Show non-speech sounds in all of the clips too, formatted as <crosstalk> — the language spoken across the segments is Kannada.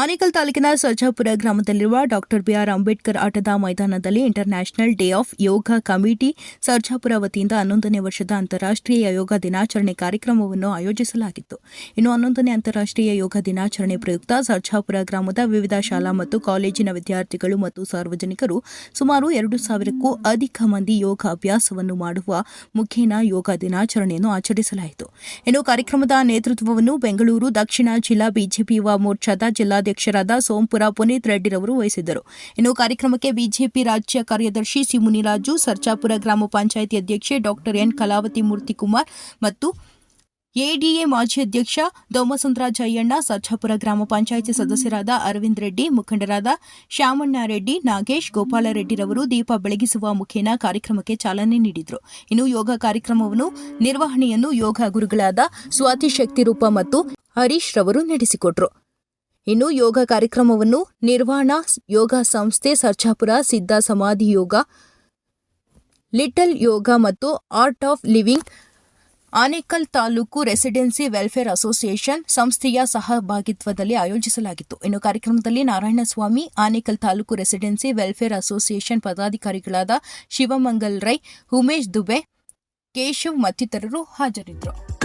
ಆನೇಕಲ್ ತಾಲೂಕಿನ ಸರ್ಜಾಪುರ ಗ್ರಾಮದಲ್ಲಿರುವ ಡಾಕ್ಟರ್ ಬಿಆರ್ ಅಂಬೇಡ್ಕರ್ ಆಟದ ಮೈದಾನದಲ್ಲಿ international day of yoga committee Sarjapura ವತಿಯಿಂದ ಹನ್ನೊಂದನೇ ವರ್ಷದ ಅಂತಾರಾಷ್ಟ್ರೀಯ ಯೋಗ ದಿನಾಚರಣೆ ಕಾರ್ಯಕ್ರಮವನ್ನು ಆಯೋಜಿಸಲಾಗಿತ್ತು. ಇನ್ನು ಹನ್ನೊಂದನೇ ಅಂತಾರಾಷ್ಟ್ರೀಯ ಯೋಗ ದಿನಾಚರಣೆ ಪ್ರಯುಕ್ತ ಸರ್ಜಾಪುರ ಗ್ರಾಮದ ವಿವಿಧ ಶಾಲಾ ಮತ್ತು ಕಾಲೇಜಿನ ವಿದ್ಯಾರ್ಥಿಗಳು ಮತ್ತು ಸಾರ್ವಜನಿಕರು ಸುಮಾರು ಎರಡು ಸಾವಿರಕ್ಕೂ ಅಧಿಕ ಮಂದಿ ಯೋಗ ಅಭ್ಯಾಸವನ್ನು ಮಾಡುವ ಮುಖೇನ ಯೋಗ ದಿನಾಚರಣೆಯನ್ನು ಆಚರಿಸಲಾಯಿತು. ಇನ್ನು ಕಾರ್ಯಕ್ರಮದ ನೇತೃತ್ವವನ್ನು ಬೆಂಗಳೂರು, ದಕ್ಷಿಣ ಜಿಲ್ಲಾ ಬಿಜೆಪಿ ಯುವ ಮೋರ್ಚಾದ ಜಿಲ್ಲಾಧ್ಯಕ್ಷರಾದ ಸೋಂಪುರ ಪುನೀತ್ ರೆಡ್ಡಿರವರು ವಹಿಸಿದ್ದರು. ಇನ್ನು ಕಾರ್ಯಕ್ರಮಕ್ಕೆ ಬಿಜೆಪಿ ರಾಜ್ಯ ಕಾರ್ಯದರ್ಶಿ ಸಿ ಮುನಿರಾಜು ಸರ್ಜಾಪುರ ಗ್ರಾಮ ಪಂಚಾಯಿತಿ ಅಧ್ಯಕ್ಷೆ ಡಾಕ್ಟರ್ ಎನ್. ಕಲಾವತಿ ಮೂರ್ತಿಕುಮಾರ್ ಮತ್ತು ಎಡಿಎ ಮಾಜಿ ಅಧ್ಯಕ್ಷ ದೋಮಸಂದ್ರಾಜ ಅಯ್ಯಣ್ಣ, ಸರ್ಜಾಪುರ ಗ್ರಾಮ ಪಂಚಾಯಿತಿ ಸದಸ್ಯರಾದ ಅರವಿಂದ್ ರೆಡ್ಡಿ, ಮುಖಂಡರಾದ ಶ್ಯಾಮಣ್ಣ ರೆಡ್ಡಿ, ನಾಗೇಶ್, ಗೋಪಾಲ ಗೋಪಾಲರೆಡ್ಡಿರವರು ದೀಪ ಬೆಳಗಿಸುವ ಮುಖೇನ ಕಾರ್ಯಕ್ರಮಕ್ಕೆ ಚಾಲನೆ ನೀಡಿದರು. ಇನ್ನು ಯೋಗ ಕಾರ್ಯಕ್ರಮವನ್ನು, ನಿರ್ವಹಣೆಯನ್ನು ಯೋಗ ಗುರುಗಳಾದ ಸ್ವಾತಿ ಶಕ್ತಿರೂಪ ಮತ್ತು ಹರೀಶ್ ರವರು ನಡೆಸಿಕೊಟ್ರು. ಇನ್ನು ಯೋಗ ಕಾರ್ಯಕ್ರಮವನ್ನು ನಿರ್ವಾಣ ಯೋಗ ಸಂಸ್ಥೆ ಸರ್ಜಾಪುರ ಸಿದ್ಧ ಸಮಾಧಿ ಯೋಗ, ಲಿಟಲ್ ಯೋಗ ಮತ್ತು art of living Anekal taluk residency welfare association ಸಂಸ್ಥೆಯ ಸಹಭಾಗಿತ್ವದಲ್ಲಿ ಆಯೋಜಿಸಲಾಗಿತ್ತು. ಇನ್ನು ಕಾರ್ಯಕ್ರಮದಲ್ಲಿ Narayanaswamy, Anekal taluk residency welfare association ಪದಾಧಿಕಾರಿಗಳಾದ Shivamangal Rai, Umesh Dubey, Keshav ಮತ್ತಿತರರು ಹಾಜರಿದ್ದರು.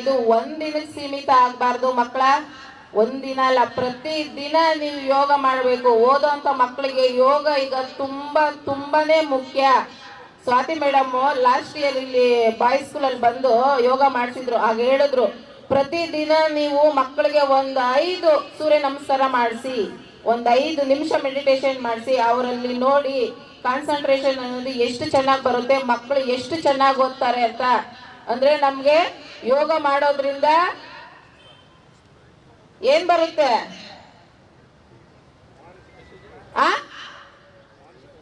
ಇದು ಒಂದಿನಕ್ಕೆ ಸೀಮಿತ ಆಗಬಾರ್ದು ಮಕ್ಕಳ. ಒಂದಿನ ಅಲ್ಲ ಪ್ರತಿ ದಿನ ನೀವು ಯೋಗ ಮಾಡಬೇಕು. ಓದೋಂಥ ಮಕ್ಕಳಿಗೆ ಯೋಗ ಈಗ ತುಂಬಾ, ತುಂಬಾನೇ ಮುಖ್ಯ. ಸ್ವಾತಿ ಮೇಡಮ್ ಲಾಸ್ಟ್ ಇಯರ್ ಇಲ್ಲಿ ಬಾಯ್ಸ್ ಸ್ಕೂಲಲ್ಲಿ ಬಂದು ಯೋಗ ಮಾಡಿಸಿದ್ರು. ಆಗ ಹೇಳಿದ್ರು, ಪ್ರತಿದಿನ ನೀವು ಮಕ್ಕಳಿಗೆ ಒಂದು ಐದು ಸೂರ್ಯ ನಮಸ್ಕಾರ ಮಾಡಿಸಿ, ಒಂದು ಐದು ನಿಮಿಷ ಮೆಡಿಟೇಷನ್ ಮಾಡಿಸಿ, ಅವರಲ್ಲಿ ನೋಡಿ ಕಾನ್ಸಂಟ್ರೇಷನ್ ಅನ್ನೋದು ಎಷ್ಟು ಚೆನ್ನಾಗಿ ಬರುತ್ತೆ ಮಕ್ಕಳು ಎಷ್ಟು ಚೆನ್ನಾಗಿ ಓದ್ತಾರೆ ಅಂತ. ಅಂದ್ರೆ ನಮ್ಗೆ ಯೋಗ ಮಾಡೋದ್ರಿಂದ ಏನ್ ಬರುತ್ತೆ? ಆ?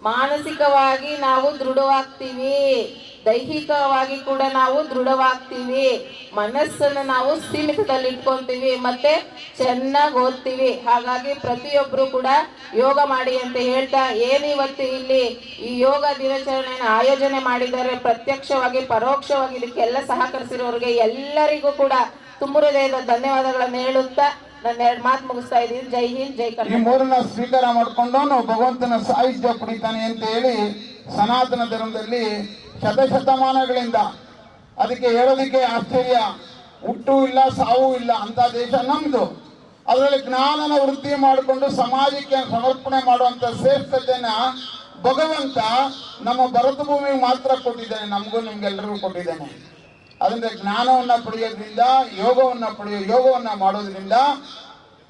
ಮಾನಸಿಕವಾಗಿ ನಾವು ದೃಢವಾಗ್ತೀವಿ. ದೈಹಿಕವಾಗಿ ಕೂಡ ನಾವು ದೃಢವಾಗ್ತೀವಿ. ಮನಸ್ಸನ್ನು ನಾವು ಸೀಮಿತದಲ್ಲಿ ಇಟ್ಕೊಂತೀವಿ ಮತ್ತೆ ಚೆನ್ನಾಗಿ ಓದ್ತೀವಿ. ಹಾಗಾಗಿ ಪ್ರತಿಯೊಬ್ಬರು ಕೂಡ ಯೋಗ ಮಾಡಿ ಅಂತ ಹೇಳ್ತಾ ಏನಿವತ್ತು ಇಲ್ಲಿ ಈ ಯೋಗ ದಿನಾಚರಣೆಯನ್ನು ಆಯೋಜನೆ ಮಾಡಿದ್ದಾರೆ. ಪ್ರತ್ಯಕ್ಷವಾಗಿ, ಪರೋಕ್ಷವಾಗಿ ಇದಕ್ಕೆಲ್ಲ ಸಹಕರಿಸಿರೋರಿಗೆ ಎಲ್ಲರಿಗೂ ಕೂಡ ತುಂಬ ಹೃದಯದ ಧನ್ಯವಾದಗಳನ್ನು ಹೇಳುತ್ತಾ ನನ್ನ ಎರಡು ಮಾತು ಮುಗಿಸ್ತಾ ಇದ್ದೀನಿ. ಜೈ ಹಿಂದ್ ಜೈ ಈ ಕರ್ನಾಟಕ. ಮೂರನ್ನ ಸ್ವೀಕಾರ ಮಾಡ್ಕೊಂಡವನು ಭಗವಂತನ ಸಾಹಿತ್ಯ ಕುಡಿತಾನೆ ಅಂತ ಹೇಳಿ ಸನಾತನ ಧರ್ಮದಲ್ಲಿ ಶತಶತಮಾನಗಳಿಂದ ಅದಕ್ಕೆ ಹೇಳೋದಕ್ಕೆ ಆಶ್ಚರ್ಯ. ಹುಟ್ಟು ಇಲ್ಲ ಸಾವು ಇಲ್ಲ ಅಂತ ದೇಶ ನಮ್ದು. ಅದರಲ್ಲಿ ಜ್ಞಾನನ ವೃತ್ತಿ ಮಾಡಿಕೊಂಡು ಸಮಾಜಕ್ಕೆ ಸಮರ್ಪಣೆ ಮಾಡುವಂತ ಶ್ರೇಷ್ಠತೆನ ಭಗವಂತ ನಮ್ಮ ಭರತ ಭೂಮಿಗೆ ಮಾತ್ರ ಕೊಟ್ಟಿದ್ದಾನೆ ನಮಗೂ ನಿಮ್ಗೆಲ್ಲರಿಗೂ ಕೊಟ್ಟಿದ್ದಾನೆ. ಅದರಿಂದ ಜ್ಞಾನವನ್ನ ಪಡೆಯೋದ್ರಿಂದ, ಯೋಗವನ್ನ ಪಡೆಯೋ, ಯೋಗವನ್ನ ಮಾಡೋದ್ರಿಂದ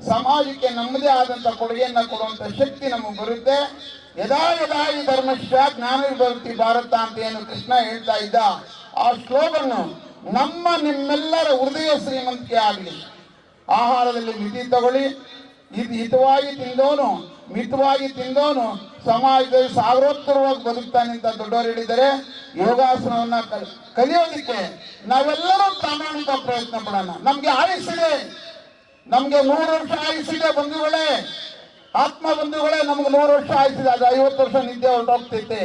ಸಮಾಜಕ್ಕೆ ನಮ್ಮದೇ ಆದಂತ ಕೊಡುಗೆಯನ್ನ ಕೊಡುವಂತ ಶಕ್ತಿ ನಮಗೆ ಬರುತ್ತೆ. ಯದಾ ಯದಾ ಈ ಧರ್ಮಶ್ಯ ಜ್ಞಾನ ವಿಭಕ್ತಿ ಭಾರತ ಅಂತ ಏನು ಕೃಷ್ಣ ಹೇಳ್ತಾ ಇದ್ದ, ಆ ಶ್ಲೋಗನ್ನು ನಮ್ಮ ನಿಮ್ಮೆಲ್ಲರ ಹೃದಯ ಶ್ರೀಮಂತಿಕೆ ಆಗಲಿ. ಆಹಾರದಲ್ಲಿ ಮಿತಿ ತಗೊಳ್ಳಿ. ಇದು ಹಿತವಾಗಿ ತಿಂದೋನು ಮಿತವಾಗಿ ತಿಂದೋನು ಸಮಾಜದಲ್ಲಿ ಸಾವಿರೋತ್ತರವಾಗಿ ಬದುಕ್ತಾನೆ ಅಂತ ದೊಡ್ಡವರು ಹೇಳಿದ್ದಾರೆ. ಯೋಗಾಸನವನ್ನ ಕಲಿಯೋದಕ್ಕೆ ನಾವೆಲ್ಲರೂ ಪ್ರಾಮಾಣಿಕ ಪ್ರಯತ್ನ ಪಡೋಣ. ನಮ್ಗೆ ಆಯುಸ್ಸಿದೆ ನಮ್ಗೆ ನೂರು ವರ್ಷ ಆಯುಸ್ಸಿದೆ ಬಂಧುಗಳೇ. ಆತ್ಮ ಬಂಧುಗಳೇ ನಮ್ಗೆ ನೂರು ವರ್ಷ ಆಯಸ್ಸಿದೆ ಅದು ಐವತ್ತು ವರ್ಷ ನಿದ್ದೆ ಹೊರಟೋಗ್ತೈತೆ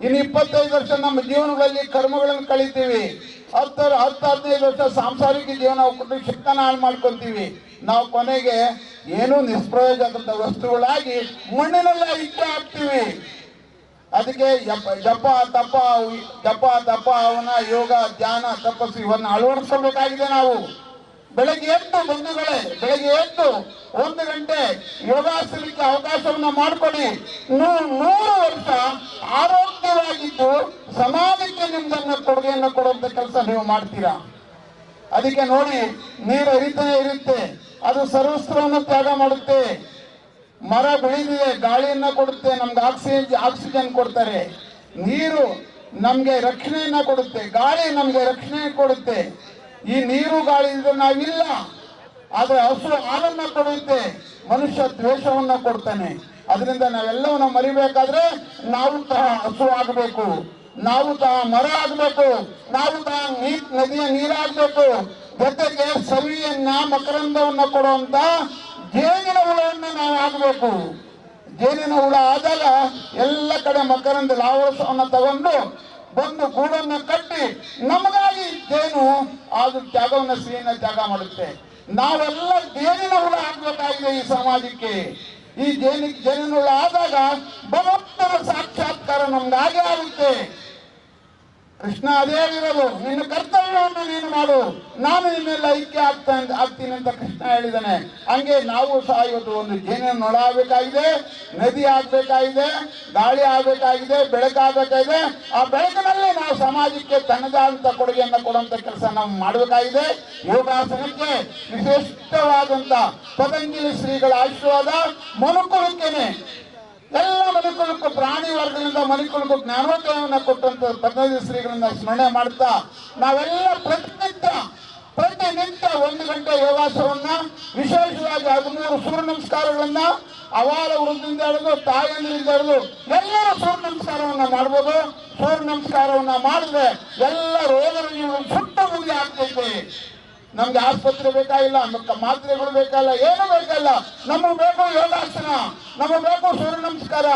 ಇನ್ನು ಇಪ್ಪತ್ತೈದು ವರ್ಷ ನಮ್ಮ ಜೀವನಗಳಲ್ಲಿ ಕರ್ಮಗಳನ್ನು ಕಳಿತೀವಿ. ಹತ್ತು ಹತ್ತು ಹದಿನೈದು ವರ್ಷ ಸಾಂಸಾರಿಕ ಜೀವನ ಕೊಟ್ಟು ಶಿಕ್ಷಣ ಹಾಳು ಮಾಡ್ಕೊಂತೀವಿ. ನಾವು ಕೊನೆಗೆ ಏನೂ ನಿಷ್ಪ್ರಯೋಜಕ ವಸ್ತುಗಳಾಗಿ ಮಣ್ಣಿನಲ್ಲ ಇಟ್ಟೆ ಹಾಕ್ತೀವಿ ಅದಕ್ಕೆ ಜಪ ತಪ ಜಪ ತಪ ಅವನ ಯೋಗ, ಧ್ಯಾನ, ತಪಸ್ಸು, ಇವನ್ನ ಅಳವಡಿಸಬೇಕಾಗಿದೆ ನಾವು. ಬೆಳಗ್ಗೆ ಎದ್ದು, ಬಂಧುಗಳೇ, ಬೆಳಗ್ಗೆ ಎದ್ದು ಒಂದು ಗಂಟೆ ಯೋಗಾಸನಕ್ಕೆ ಅವಕಾಶವನ್ನ ಮಾಡಿಕೊಡಿ. ನೂರು ವರ್ಷ ಆರೋಗ್ಯವಾಗಿದ್ದು ಸಮಾಜಕ್ಕೆ ನಿಮ್ದನ್ನ ಕೊಡುಗೆಯನ್ನು ಕೊಡುವಂತ ಕೆಲಸ ನೀವು ಮಾಡ್ತೀರಾ? ಅದಕ್ಕೆ ನೋಡಿ, ನೀರು ಹರಿತಾನೆ ಇರುತ್ತೆ. ಅದು ಸರ್ವಸ್ತ್ರವನ್ನು ತ್ಯಾಗ ಮಾಡುತ್ತೆ. ಮರ ಬೆಳೆದಿದೆ ಗಾಳಿಯನ್ನ ಕೊಡುತ್ತೆ, ನಮ್ಗೆ ಆಕ್ಸಿಜನ್ ಆಕ್ಸಿಜನ್ ಕೊಡ್ತಾರೆ. ನೀರು ನಮ್ಗೆ ರಕ್ಷಣೆಯನ್ನ ಕೊಡುತ್ತೆ, ಗಾಳಿ ನಮ್ಗೆ ರಕ್ಷಣೆ ಕೊಡುತ್ತೆ. ಈ ನೀರು ಗಾಳಿ ಇದ್ರೆ ನಾವಿಲ್ಲ, ಆದ್ರೆ ಹಸು ಹಾಲನ್ನ ಕೊಡುತ್ತೆ, ಮನುಷ್ಯ ದ್ವೇಷವನ್ನ ಕೊಡ್ತಾನೆ. ಅದರಿಂದ ನಾವೆಲ್ಲವನ್ನ ಮರಿಬೇಕಾದ್ರೆ ನಾವು ಸಹ ಹಸು ಆಗಬೇಕು, ನಾವು ಸಹ ಮರ ಆಗ್ಬೇಕು, ನಾವು ಸಹ ನೀರ್ ನದಿಯ ನೀರಾಗ್ಬೇಕು. ಜೊತೆಗೆ ಸವಿಯನ್ನ, ಮಕರಂದವನ್ನ ಕೊಡುವಂತ ಜೇನಿನ ಹುಳವನ್ನ ನಾವು ಆಗಬೇಕು ಜೇನಿನ ಹುಳ ಆದಾಗ ಎಲ್ಲ ಕಡೆ ಮಕರಂದ ಲಾವಸವನ್ನು ತಗೊಂಡು ಬಂದು ಗೂಡನ್ನ ಕಟ್ಟಿ ನಮಗಾಗಿ ಜೇನು ಅದು ತ್ಯಾಗವನ್ನು ಸೀನ ತ್ಯಾಗ ಮಾಡುತ್ತೆ. ನಾವೆಲ್ಲ ಜೇನಿನ ಹುಳ ಹಾಕ್ಬೇಕಾಗಿದೆ ಈ ಸಮಾಜಕ್ಕೆ. ಈ ಜೇನಿ, ಜೇನಿನ ಹುಳ ಆದಾಗ ಭಗವಂತನ ಸಾಕ್ಷಾತ್ಕಾರ ನಮ್ಗಾಗೆ ಆಗುತ್ತೆ. ಕೃಷ್ಣ ಅದೇ ಆಗಿರೋದು ನಿನ್ನ ಕರ್ತವ್ಯ ಮಾಡು ನಾನು ಇನ್ನೆಲ್ಲ ಐಕ್ಯ ಆಗ್ತಾ ಆಗ್ತೀನಿ ಅಂತ ಕೃಷ್ಣ ಹೇಳಿದಾನೆ. ಹಂಗೆ ನಾವು ಸಹ ಇವತ್ತು ಒಂದು ಜೇನಿನ ನೊಳ ಆಗ್ಬೇಕಾಗಿದೆ ನದಿ ಆಗ್ಬೇಕಾಗಿದೆ, ಗಾಳಿ ಆಗ್ಬೇಕಾಗಿದೆ ಬೆಳಕಾಗಬೇಕಾಗಿದೆ ಆ ಬೆಳಕಿನಲ್ಲಿ ನಾವು ಸಮಾಜಕ್ಕೆ ತನ್ನದಾದಂತ ಕೊಡುಗೆಯನ್ನು ಕೊಡುವಂತ ಕೆಲಸ ನಾವು ಮಾಡಬೇಕಾಗಿದೆ. ಯೋಗಾಸನಕ್ಕೆ ವಿಶಿಷ್ಟವಾದಂತ ಪತಂಜಲಿ ಶ್ರೀಗಳ ಆಶೀರ್ವಾದ ಮನುಕುಲಕ್ಕೇನೆ. ಎಲ್ಲ ಮನುಕುಲಕ್ಕೂ ಪ್ರಾಣಿ ವರ್ಗದಿಂದ ಮನುಕುಲಕ್ಕೂ ಜ್ಞಾನೋದಯವನ್ನು ಕೊಟ್ಟಂತ ಪದ್ಮಜಿ ಶ್ರೀಗಳನ್ನ ಸ್ಮರಣೆ ಮಾಡ್ತಾ ನಾವೆಲ್ಲ ಪ್ರತಿನಿತ್ಯ ಪ್ರತಿನಿತ್ಯ ಒಂದು ಗಂಟೆ ಯೋಗಾಸನವನ್ನ, ವಿಶೇಷವಾಗಿ ಹದಿಮೂರು ಸೂರ್ಯ ನಮಸ್ಕಾರಗಳನ್ನ ಅವಾರ ವೃದ್ಧಿಯಿಂದ ಹಿಡಿದು ತಾಯಂದ್ರಿಂದ ಹಿಡಿದು ಎಲ್ಲರೂ ಸೂರ್ಯ ನಮಸ್ಕಾರವನ್ನ ಮಾಡ್ಬೋದು. ಸೂರ್ಯ ನಮಸ್ಕಾರವನ್ನ ಮಾಡಿದ್ರೆ ಎಲ್ಲ ರೋಗಗಳು ಸುಟ್ಟ ಮುಗಿ ಆಗ್ತೈತೆ ನಮ್ಗೆ ಆಸ್ಪತ್ರೆ ಬೇಕಾಗಿಲ್ಲ ಮಾತ್ರೆಗಳು ಬೇಕಲ್ಲ ಏನು ಬೇಕಲ್ಲ ನಮಗೆ ಬೇಕು ಯೋಗಾಸನ, ನಮಗೆ ಬೇಕು ಸೂರ್ಯ ನಮಸ್ಕಾರ.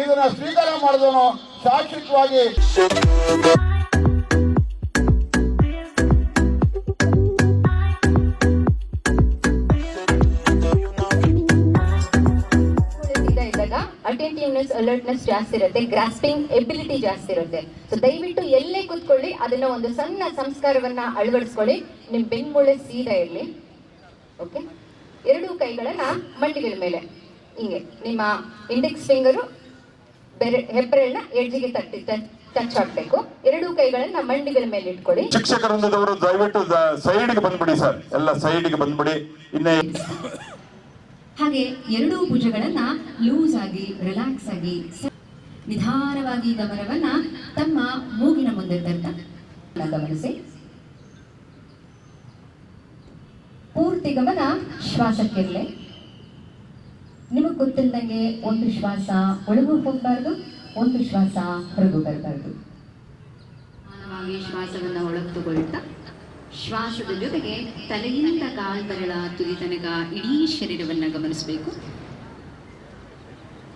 ಇದನ್ನ ಸ್ವೀಕಾರ ಮಾಡಿದವನು ಶಾಶ್ವತವಾಗಿ ಅಟೆಂಟಿವ್ನೆಸ್ ಅಲರ್ಟ್ನೆಸ್ ಜಾಸ್ತಿ ಇರುತ್ತೆ ಗ್ರಾಸ್ಪಿಂಗ್ ಎಬಿಲಿಟಿ ಜಾಸ್ತಿ ಇರುತ್ತೆ. ಸೊ ದಯವಿಟ್ಟು ಎಲ್ಲೇ ಕೂತ್ಕೊಳ್ಳಿ, ಅದನ್ನ ಒಂದು ಸಣ್ಣ ಸಂಸ್ಕಾರವನ್ನ ಅಳವಡಿಸ್ಕೊಳ್ಳಿ. ನಿಮ್ ಬೆನ್ಮೂಳೆ ಸೀದಾ ಇರಲಿ. ಓಕೆ ಎರಡೂ ಕೈಗಳನ್ನ ಮಂಡಿಗಳ ಮೇಲೆ. ಹಿಂಗೆ, ನಿಮ್ಮ ಇಂಡೆಕ್ಸ್ ಫಿಂಗರು ಬೆರೆ, ಹೆಬ್ಬೆರಳನ್ನ ಎಡ್ಜಿಗೆ ತಟ್ಟಿ ಟಚ್ ಆಗ್ಬೇಕು ಎರಡೂ ಕೈಗಳನ್ನ ಮಂಡಿಗಳ ಮೇಲೆ ಇಟ್ಕೊಳ್ಳಿ. ಶಿಕ್ಷಕರೊಂದದವರು ದಯವಿಟ್ಟು ಸೈಡ್ಗೆ ಬಂದ್ಬಿಡಿ ಸರ್. ಎಲ್ಲ ಸೈಡ್ಗೆ ಬಂದ್ಬಿಡಿ. ಇನ್ನೇ ಹಾಗೆ ಎರಡೂ ಭುಜಗಳನ್ನ ಲೂಸ್ ಆಗಿ ರಿಲ್ಯಾಕ್ಸ್ ಆಗಿ ನಿಧಾನವಾಗಿ ಗಮನವನ್ನ ತಮ್ಮ ಮೂಗಿನ ಮುಂದೆ ತರ್ತ ಗಮನಿಸಿ. ಪೂರ್ತಿ ಗಮನ ಶ್ವಾಸಕ್ಕಿರಲಿ. ನಿಮಗೆ ಗೊತ್ತಿಲ್ಲದಂಗೆ ಒಂದು ಶ್ವಾಸ ಒಳಗು ಹೋಗಬಾರ್ದು, ಒಂದು ಶ್ವಾಸ ಹೊರಗು ಬರಬಾರ್ದು. ಶ್ವಾಸವನ್ನ ಒಳಗೆ ತಗೊಳ್ತಾ. ಶ್ವಾಸದ ಜೊತೆಗೆ ತಲೆಯಿಂದ ಕಾಲ್ಬೆರಳ ತುದಿ ತನಕ ಇಡೀ ಶರೀರವನ್ನ ಗಮನಿಸಬೇಕು.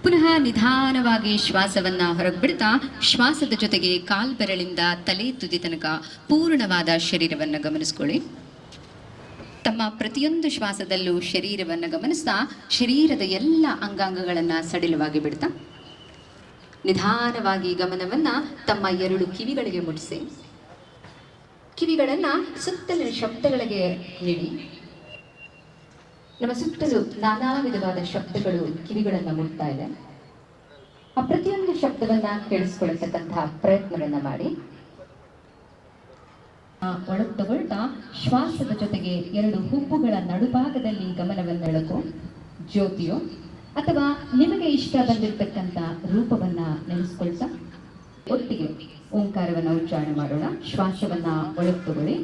ಪುನಃ ನಿಧಾನವಾಗಿ ಶ್ವಾಸವನ್ನ ಹೊರಗ್ಬಿಡ್ತಾ ಶ್ವಾಸದ ಜೊತೆಗೆ ಕಾಲ್ಬೆರಳಿಂದ ತಲೆ ತುದಿ ತನಕ ಪೂರ್ಣವಾದ ಶರೀರವನ್ನ ಗಮನಿಸ್ಕೊಳ್ಳಿ. ತಮ್ಮ ಪ್ರತಿಯೊಂದು ಶ್ವಾಸದಲ್ಲೂ ಶರೀರವನ್ನ ಗಮನಿಸ್ತಾ ಶರೀರದ ಎಲ್ಲ ಅಂಗಾಂಗಗಳನ್ನ ಸಡಿಲವಾಗಿ ಬಿಡ್ತಾ. ನಿಧಾನವಾಗಿ ಗಮನವನ್ನ ತಮ್ಮ ಎರಡು ಕಿವಿಗಳಿಗೆ ಮುಟ್ಟಿಸಿ ಕಿವಿಗಳನ್ನ ಸುತ್ತಲಿನ ಶಬ್ದಗಳಿಗೆ ನೀಡಿ. ನಮ್ಮ ಸುತ್ತಲೂ ನಾನಾ ವಿಧವಾದ ಶಬ್ದಗಳು ಕಿವಿಗಳನ್ನ ಮುಟ್ತಾ ಇದೆ. ಆ ಪ್ರತಿಯೊಂದು ಶಬ್ದವನ್ನ ಕೇಳಿಸ್ಕೊಳ್ತಕ್ಕಂತಹ ಪ್ರಯತ್ನವನ್ನ ಮಾಡಿ. ಒಳಗೆ ತಗೊಳ್ತಾ ಶ್ವಾಸದ ಜೊತೆಗೆ ಎರಡು ಹುಬ್ಬುಗಳ ನಡುಭಾಗದಲ್ಲಿ ಗಮನವನ್ನು ಎಳಕು ಜ್ಯೋತಿಯೋ ಅಥವಾ ನಿಮಗೆ ಇಷ್ಟ ಬಂದಿರತಕ್ಕಂಥ ರೂಪವನ್ನ ನೆನೆಸ್ಕೊಳ್ತಾ ಒಟ್ಟಿಗೆ ಓಂಕಾರವನ್ನ ಉಚ್ಚಾರಣೆ ಮಾಡೋಣ. ಶ್ವಾಸವನ್ನ ಒಳಗೆ ತಗೊಳ್ಳಿ.